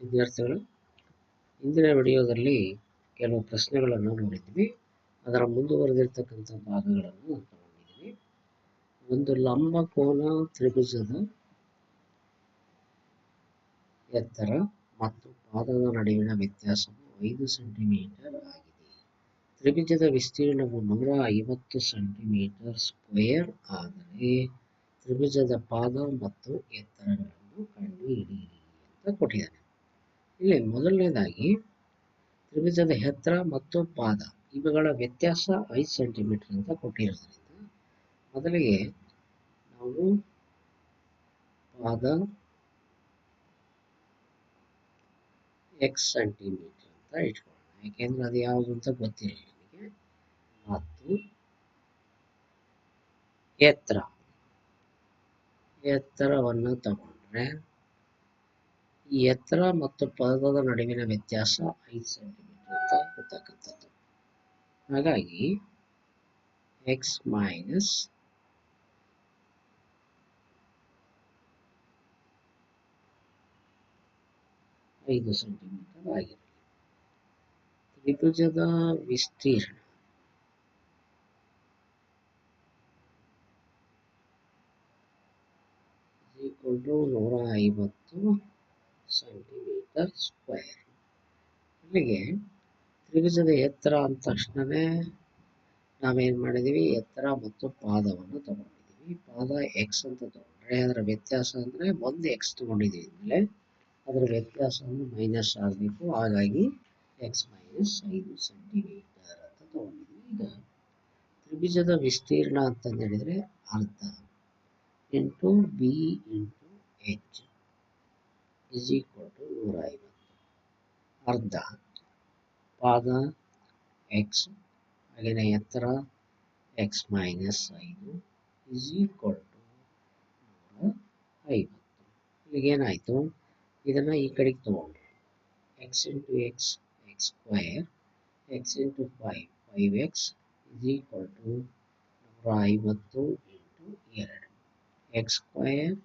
ವಿದ್ಯಾರ್ಥಿಗಳು, ಇಂದಿನ ವಿಡಿಯೋದಲ್ಲಿ ಕೆಲವು ಪ್ರಶ್ನೆಗಳನ್ನು ನೋಡಿದ್ವಿ ಅದರ ಮುಂದುವರೆದಿರ್ತಕ್ಕಂಥ ಭಾಗಗಳನ್ನು ತಗೊಂಡಿದ್ವಿ ಒಂದು ಲಂಬ ಕೋನ ತ್ರಿಭುಜದ ಎತ್ತರ ಮತ್ತು ಪಾದದ ನಡುವಿನ ವ್ಯತ್ಯಾಸವು ಐದು ಸೆಂಟಿಮೀಟರ್ ಆಗಿದೆ. ತ್ರಿಭುಜದ ವಿಸ್ತೀರ್ಣವು ನೂರ ಐವತ್ತು ಸೆಂಟಿಮೀಟರ್ ಸ್ಕ್ವೇರ್ ಆದರೆ ತ್ರಿಭುಜದ ಪಾದ ಮತ್ತು ಎತ್ತರಗಳನ್ನು ಕಂಡುಹಿಡಿಯಿರಿ ಅಂತ ಕೊಟ್ಟಿದ್ದಾನೆ ಇಲ್ಲಿ ಮೊದಲನೇದಾಗಿ ತ್ರಿಭುಜದ ಎತ್ತರ ಮತ್ತು ಪಾದ, ಇವುಗಳ ವ್ಯತ್ಯಾಸ ಐದು ಸೆಂಟಿಮೀಟರ್ ಅಂತ ಕೊಟ್ಟಿರೋದ್ರಿಂದ ಮೊದಲಿಗೆ ನಾವು ಪಾದ ಎಕ್ಸ್ ಸೆಂಟಿಮೀಟರ್ ಅಂತ ಇಟ್ಕೊಳ್ಳೋಣ. ಯಾಕೆಂದ್ರೆ ಅದು ಯಾವುದು ಅಂತ ಗೊತ್ತಿಲ್ಲ ನನಗೆ ಮತ್ತು ಎತ್ತರ, ಎತ್ತರವನ್ನು ತಗೊಂಡ್ರೆ ಈ ಎತ್ತರ ಮತ್ತು ಪದದ ನಡುವಿನ ವ್ಯತ್ಯಾಸ ಐದು ಸೆಂಟಿಮೀಟರ್ ಅಂತ ಗೊತ್ತಾಗತ್ತದ್ದು ಹಾಗಾಗಿ ಎಕ್ಸ್ ಮೈನಸ್ ಐದು ಸೆಂಟಿಮೀಟರ್ ಆಗಿರಲಿ. ತ್ರಿಭುಜದ ವಿಸ್ತೀರ್ಣ ನೂರ ಐವತ್ತು ಸೆಂಟಿಮೀಟರ್ ಸ್ಕ್ವೇರ್ ಇಲ್ಲಿಗೆ ತ್ರಿಭುಜದ ಎತ್ತರ ಅಂದ ತಕ್ಷಣವೇ ನಾವೇನು ಮಾಡಿದ್ದೀವಿ ಎತ್ತರ ಮತ್ತು ಪಾದವನ್ನು ತಗೊಂಡಿದ್ದೀವಿ ಪಾದ ಎಕ್ಸ್ ಅಂತ ತಗೊಂಡ್ರೆ ಅದರ ವ್ಯತ್ಯಾಸ ಅಂದರೆ ಒಂದು ಎಕ್ಸ್ ತಗೊಂಡಿದ್ದೀವಿ ಅಂದರೆ ಅದರ ವ್ಯತ್ಯಾಸವನ್ನು ಮೈನಸ್ ಆಗಬೇಕು. ಹಾಗಾಗಿ ಎಕ್ಸ್ ಮೈನಸ್ ಐದು ಸೆಂಟಿಮೀಟರ್ ಅಂತ ತಗೊಂಡಿದ್ದೀವಿ ಈಗ ತ್ರಿಭುಜದ ವಿಸ್ತೀರ್ಣ ಅಂತಂದು ಹೇಳಿದರೆ ಅರ್ಧ into B into H is equal to ನೂರ ಐವತ್ತು ಅರ್ಧ ಪಾದ ಎಕ್ಸ್ ಹಾಗೆಯೇ ಎತ್ತರ ಎಕ್ಸ್ ಮೈನಸ್ ಐದು ಇಸ್ ಈಕ್ವಲ್ ಟು ನೂರ ಐವತ್ತು ಇಲ್ಲಿಗೇನಾಯಿತು ಇದನ್ನು ಈ ಕಡೆಗೆ ತೊಗೊಂಡ್ರೆ. X into X X square X into five five X is equal to ನೂರ ಐವತ್ತು ಇಂಟು ಎರಡು. ಎಕ್ಸ್ ಸ್ಕ್ವಯರ್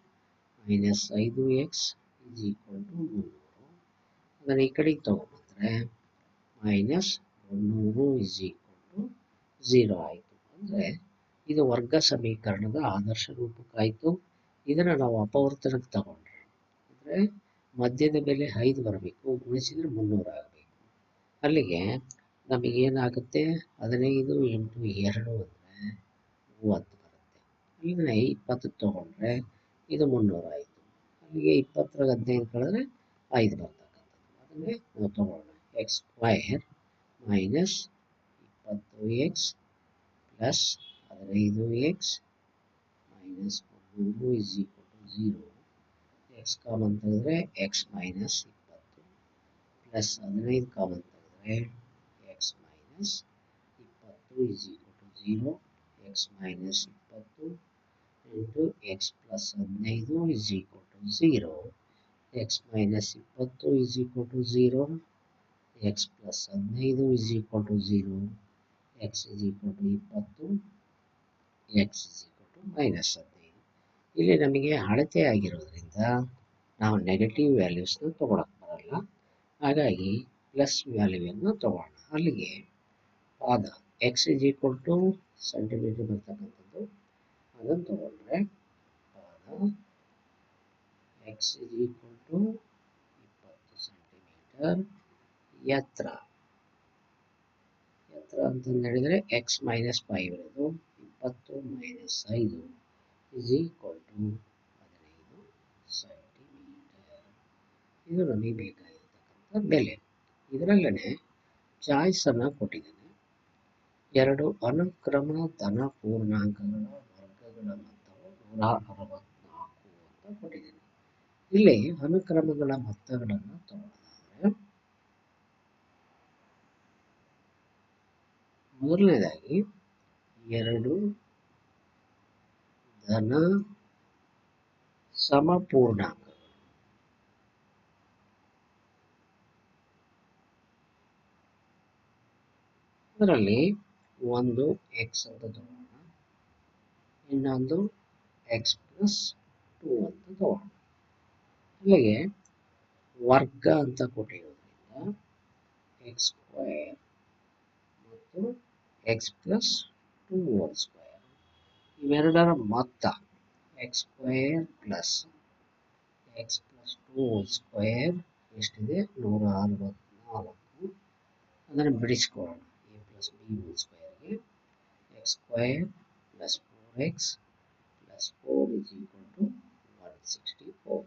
ಮೈನಸ್ ಐದು ಎಕ್ಸ್ ಇಸ್ ಈಕ್ವಲ್ ಟು ಮುನ್ನೂರು ಅದನ್ನು ಈ ಕಡೆಗೆ ತೊಗೊಂಬಂದರೆ ಮೈನಸ್ ಮುನ್ನೂರು ಇಸ್ ಈಕ್ವಲ್ ಟು ಝೀರೋ ಆಯಿತು. ಅಂದರೆ ಇದು ವರ್ಗ ಸಮೀಕರಣದ ಆದರ್ಶ ರೂಪಕ್ಕಾಯಿತು. ಇದನ್ನು ನಾವು ಅಪವರ್ತನಕ್ಕೆ ತಗೊಂಡ್ರೆ, ಅಂದರೆ ಮಧ್ಯದ ಬೆಲೆ ಐದು ಬರಬೇಕು, ಗುಣಿಸಿದರೆ ಮುನ್ನೂರು ಆಗಬೇಕು. ಅಲ್ಲಿಗೆ ನಮಗೇನಾಗುತ್ತೆ ಹದಿನೈದು ಎಂಟು ಎರಡು ಅಂದರೆ ಮೂವತ್ತು ಬರುತ್ತೆ. ಇದನ್ನ ಇಪ್ಪತ್ತು ತೊಗೊಂಡ್ರೆ ಇದು ಮುನ್ನೂರು ಆಯಿತು ಅಲ್ಲಿಗೆ ಇಪ್ಪತ್ತರಾಗ ಹದಿನೈದು ಕಳೆದ್ರೆ ಐದು ಬರ್ತಕ್ಕಂಥದ್ದು. ಅದನ್ನೇ ನಾವು ತಗೊಳ್ಳೋಣ ಎಕ್ಸ್ ಸ್ಕ್ವಯರ್ ಮೈನಸ್ ಇಪ್ಪತ್ತು ಎಕ್ಸ್ ಪ್ಲಸ್ ಹದಿನೈದು ಎಕ್ಸ್ ಮೈನಸ್ ಮೂರು is equal to zero X common ತೆಗೆದ್ರೆ ಎಕ್ಸ್ ಮೈನಸ್ ಇಪ್ಪತ್ತು ಪ್ಲಸ್ ಹದಿನೈದು ಕಾಮನ್ ತೆಗೆದ್ರೆ ಎಕ್ಸ್ ಮೈನಸ್ ಇಪ್ಪತ್ತು is equal to zero X minus ಇಪ್ಪತ್ತು ಇಂಟು ಎಕ್ಸ್ ಪ್ಲಸ್ ಹದಿನೈದು is equal to x X minus ಇಪ್ಪತ್ತು is equal to zero X plus ಹದಿನೈದು is equal to zero X is equal to ಇಪ್ಪತ್ತು X is equal minus ಹದಿನೈದು ಇಲ್ಲಿ ನಮಗೆ ಅಳತೆ ಆಗಿರೋದ್ರಿಂದ ನಾವು ನೆಗೆಟಿವ್ ವ್ಯಾಲ್ಯೂಸ್ನ ತೊಗೊಳಕ್ಕೆ ಬರಲ್ಲ. ಹಾಗಾಗಿ ಪ್ಲಸ್ ವ್ಯಾಲ್ಯೂವನ್ನು ತಗೋಣ ಅಲ್ಲಿಗೆ ಪಾದ X is equal to centimetre ಬರ್ತಕ್ಕಂಥದ್ದು. ಅದನ್ನು ತಗೊಂಡ್ರೆ ಪಾದ ಎಕ್ಸ್ ಇಸ್ ಈಕ್ವಲ್ ಟು ಇಪ್ಪತ್ತು ಸೆಂಟಿಮೀಟರ್ ಎತ್ತರ. ಎತ್ತರ ಅಂತಂದು ಹೇಳಿದರೆ ಎಕ್ಸ್ ಮೈನಸ್ ಫೈವ್ ಇರೋದು, ಇಪ್ಪತ್ತು ಮೈನಸ್ ಐದು ಇಸ್ ಈಕ್ವಲ್ ಟು ಹದಿನೈದು ಸೆಂಟಿಮೀಟರ್ ಇದು ನಮಗೆ ಬೇಕಾಗಿರ್ತಕ್ಕಂಥ ಬೆಲೆ. ಇದರಲ್ಲೇ ಚಾಯ್ಸನ್ನು ಕೊಟ್ಟಿದ್ದಾನೆ. ಎರಡು ಅನುಕ್ರಮ ಧನ ಪೂರ್ಣಾಂಕಗಳ ವರ್ಗಗಳ ಮೊತ್ತವು ನೂರ ಅರವತ್ನಾಲ್ಕು ಅಂತ ಕೊಟ್ಟಿದ್ದಾನೆ. ಇಲ್ಲಿ ಅನುಕ್ರಮಗಳ ಮೊತ್ತಗಳನ್ನು ತಗೊಳ್ಳೋದಾದರೆ ಮೊದಲನೇದಾಗಿ ಎರಡು ಧನ ಸಮಪೂರ್ಣಾಂಕ. ಅದರಲ್ಲಿ ಒಂದು ಎಕ್ಸ್ ಅಂತ ತಗೋಣ, ಇನ್ನೊಂದು ಎಕ್ಸ್ ಪ್ಲಸ್ ಟೂ ಅಂತ ತಗೋಣ. ಅಲ್ಲಿಗೆ ವರ್ಗ ಅಂತ ಕೊಟ್ಟಿರೋದ್ರಿಂದ ಎಕ್ಸ್ ಸ್ಕ್ವೇರ್ ಮತ್ತು X plus two whole square ಇವೆರಡರ ಮೊತ್ತ X square plus X plus two whole square ಎಷ್ಟಿದೆ? ನೂರ ಅರವತ್ನಾಲ್ಕು ಅದನ್ನು ಬಿಡಿಸ್ಕೊಳ್ಳೋಣ. ಎ ಪ್ಲಸ್ ಬಿ ಓಲ್ ಸ್ಕ್ವೇರ್ಗೆ X square plus four X plus four is equal to one sixty four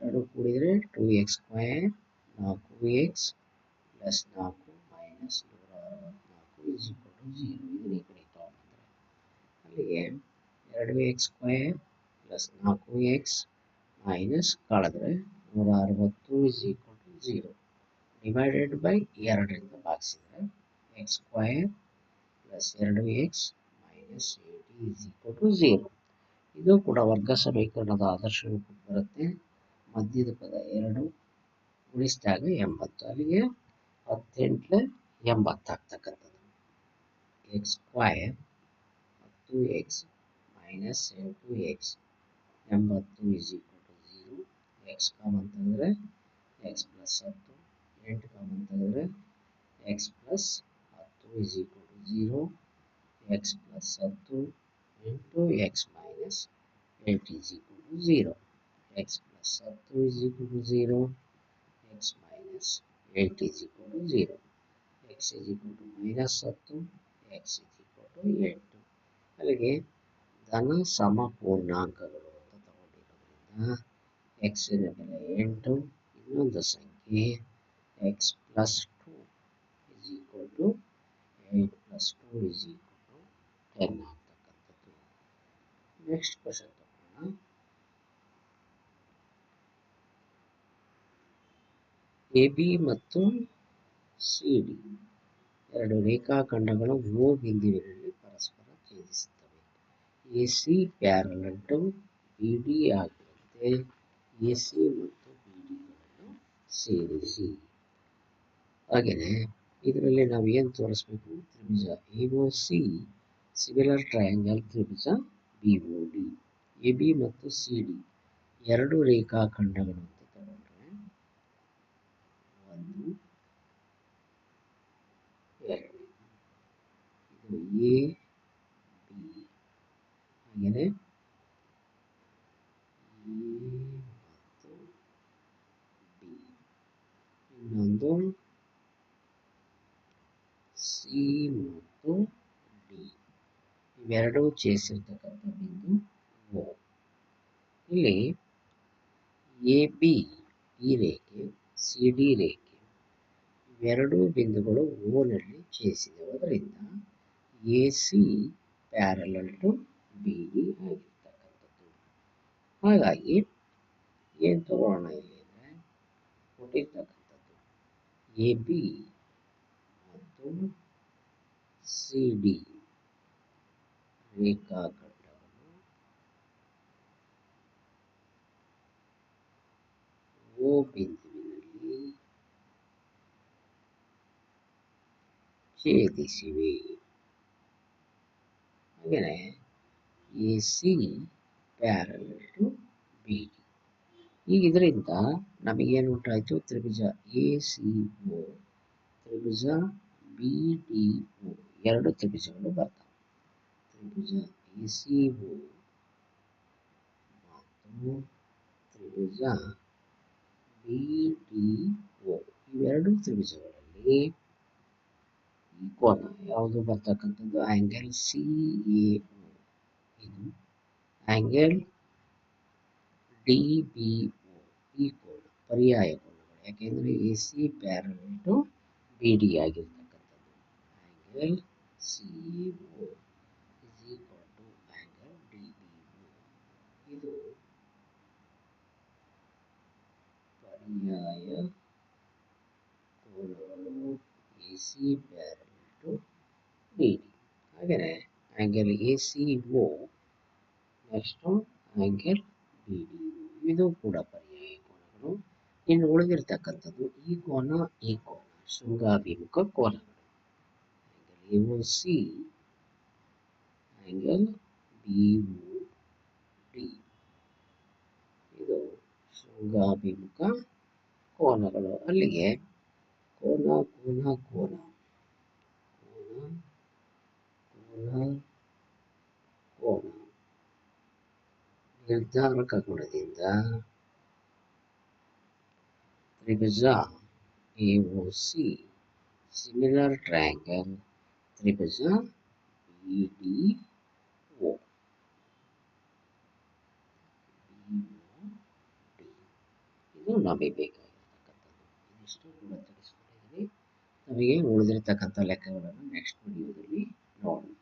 ಎರಡು ಕೂಡಿದರೆ ಟೂ ಎಕ್ಸ್ ಸ್ಕ್ವೇರ್ ನಾಲ್ಕು ಎಕ್ಸ್ ಪ್ಲಸ್ ನಾಲ್ಕು ಮೈನಸ್ ನೂರ ಅರವತ್ನಾಲ್ಕು ಇಸ್ ಈಕ್ವಲ್ ಟು ಜೀರೋ ಇದನ್ನ ಈ ಕಡೆ ತಗೊಂಡ್ಬಂದರೆ ಅಲ್ಲಿಗೆ ಎರಡು ಎಕ್ಸ್ ಸ್ಕ್ವೇರ್ ಪ್ಲಸ್ ನಾಲ್ಕು ಎಕ್ಸ್ ಮೈನಸ್ ಕಳೆದ್ರೆ ನೂರ ಅರವತ್ತು is equal to zero divided by ಎರಡರಿಂದ ಭಾಗಿಸಿದರೆ ಎಕ್ಸ್ ಸ್ಕ್ವೇರ್ ಪ್ಲಸ್ ಎರಡು X minus eighty is equal to zero ಇದು ಕೂಡ ವರ್ಗ ಸಮೀಕರಣದ ಆದರ್ಶ ರೂಪಕ್ಕೆ ಬರುತ್ತೆ. ಮಧ್ಯದ ಪದ ಎರಡು ಉಳಿಸಿದಾಗ ಎಂಬತ್ತು. ಅಲ್ಲಿಗೆ ಹತ್ತೆಂಟ್ಲೆ ಎಂಬತ್ತು ಆಗ್ತಕ್ಕಂಥದ್ದು ಎಕ್ಸ್ ಸ್ಕ್ವಯರ್ ಹತ್ತು ಎಕ್ಸ್ ಮೈನಸ್ ಎಂಟು ಎಕ್ಸ್ ಎಂಬತ್ತು is equal to zero X common ತೆಗೆದ್ರೆ ಎಕ್ಸ್ ಪ್ಲಸ್ ಹತ್ತು, ಎಂಟು ಕಾಮನ್ ತೆಗೆದ್ರೆ ಎಕ್ಸ್ ಪ್ಲಸ್ ಹತ್ತು is equal to zero X plus ಹತ್ತು into X minus eight is equal to zero X plus ಹತ್ತು is equal to zero X minus eight is equal to zero X equal to minus ಹತ್ತು X is equal to ಎಂಟು ಅಲ್ಲಿಗೆ ಧನ ಸಮ ಪೂರ್ಣಾಂಕಗಳು ಅಂತ ತಗೊಂಡಿರೋದ್ರಿಂದ ಎಕ್ಸಿನ ಬೆಲೆ ಎಂಟು, ಇನ್ನೊಂದು ಸಂಖ್ಯೆ x plus two is equal to eight plus two is equal to ten ಆಗ್ತಕ್ಕಂಥದ್ದು. ನೆಕ್ಸ್ಟ್ ಕ್ವಶನ್ ತಗೋಣ. ಎ ಬಿ ಮತ್ತು ಸಿ ಡಿ ಎರಡು ರೇಖಾಖಂಡಗಳು ಓ ಬಿಂದುವಿನಲ್ಲಿ ಪರಸ್ಪರ ಛೇದಿಸುತ್ತವೆ. A C parallel to B D ಆಗಿರುತ್ತೆ ಎ ಸಿ ಮತ್ತು ಬಿ ಡಿಗಳನ್ನು ಸೇರಿಸಿ. ಹಾಗೆಯೇ ಇದರಲ್ಲಿ ನಾವು ಏನು ತೋರಿಸ್ಬೇಕು? ತ್ರಿಭುಜ A O C, similar triangle Tribhuja B O D, A B ಮತ್ತು ಸಿ ಡಿ ಎರಡು ರೇಖಾಖಂಡಗಳು ಅಂತ ತಗೊಂಡ್ರೆ ಒಂದು ಎರಡು ಇದು ಎ, ಬಿ, ಹಾಗೆಯೇ. ಮತ್ತು ಬಿ. ಇನ್ನೊಂದು. ಸಿ ಮತ್ತು ಡಿ. ಇವೆರಡೂ ಛೇದಿಸಿರ್ತಕ್ಕಂಥ ಬಿಂದು ಓ. ಇಲ್ಲಿ ಎ, ಬಿ, ಈ ರೇಖೆ, ಸಿ, ಡಿ ರೇಖೆ ಇವೆರಡೂ ಬಿಂದುಗಳು ಓನಲ್ಲಿ ಛೇದಿಸಿರುವುದರಿಂದ A C parallel to B D ಆಗಿರ್ತಕ್ಕಂಥದ್ದು. ಹಾಗಾಗಿ ಏನು ತಗೊಳ್ಳೋಣ ಇಲ್ಲಿ ಅಂದರೆ ಕೊಟ್ಟಿರ್ತಕ್ಕಂಥದ್ದು. ಎ ಬಿ ಮತ್ತು ಸಿ ಡಿ ರೇಖಾಖಂಡವನ್ನು ಓ ಬಿಂದುವಿನಲ್ಲಿ ಛೇದಿಸಿವೆ. ಹಾಗೆಯೇ A C parallel to B D. ಈಗ ಇದರಿಂದ ನಮಗೇನು ಉಂಟಾಯಿತು? ತ್ರಿಭುಜ ಎ, ಸಿ ಒ ತ್ರಿಭುಜ ಬಿ, ಡಿ ಒ ಎರಡು ತ್ರಿಭುಜಗಳು ಬರ್ತವೆ. ತ್ರಿಭುಜ ಎ, ಸಿ ಒ ತ್ರಿಭುಜ ಬಿ, ಡಿ ಒ ಇವೆರಡು ತ್ರಿಭುಜಗಳಲ್ಲಿ ಕೋನ ಯಾವುದು ಬರ್ತಕ್ಕಂಥದ್ದು ಆ್ಯಂಗಲ್ ಸಿ ಎ ಇದು ಆಂಗಲ್ ಡಿ ಬಿ ಒ ಈ ಕೋನ ಪರ್ಯಾಯ ಕೋನಗಳು ಯಾಕೆಂದರೆ A C parallel to B D ಆಗಿರ್ತಕ್ಕಂಥದ್ದು angle C O is equal to angle D B O ಇದು ಪರ್ಯಾಯ ಕೋನಗಳು ಎ ಸಿ ಪ್ಯಾರಲ್ ಡಿ ಹಾಗೆಯೇ angle A C O next angle B D ಇದು ಕೂಡ ಪರ್ಯಾಯ ಕೋನಗಳು. ಇನ್ನು ಉಳಿದಿರ್ತಕ್ಕಂಥದ್ದು ಈ ಕೋನ ಈ ಕೋನ. ಶೃಂಗಾಭಿಮುಖ ಕೋನಗಳು. Angle A O C angle B O D ಇದು ಶೃಂಗಾಭಿಮುಖ ಕೋನಗಳು. ಅಲ್ಲಿಗೆ ಕೋನ ಕೋನ ಕೋನ. ಕೋನ ನಿರ್ಧಾರಕ ಗುಣದಿಂದ ತ್ರಿಭುಜ A O C similar triangle Tribhuja B D O ಇದು ನಮಗೆ ಬೇಕಾಗಿರ್ತಕ್ಕಂಥದ್ದು. ಇದಿಷ್ಟು ಕೂಡ ತಿಳಿಸ್ಕೊಂಡಿದ್ದೀನಿ ನಮಗೆ ಉಳಿದಿರ್ತಕ್ಕಂಥ ಲೆಕ್ಕಗಳನ್ನು ನೆಕ್ಸ್ಟ್ ವಿಡಿಯೋದಲ್ಲಿ ನೋಡೋಣ.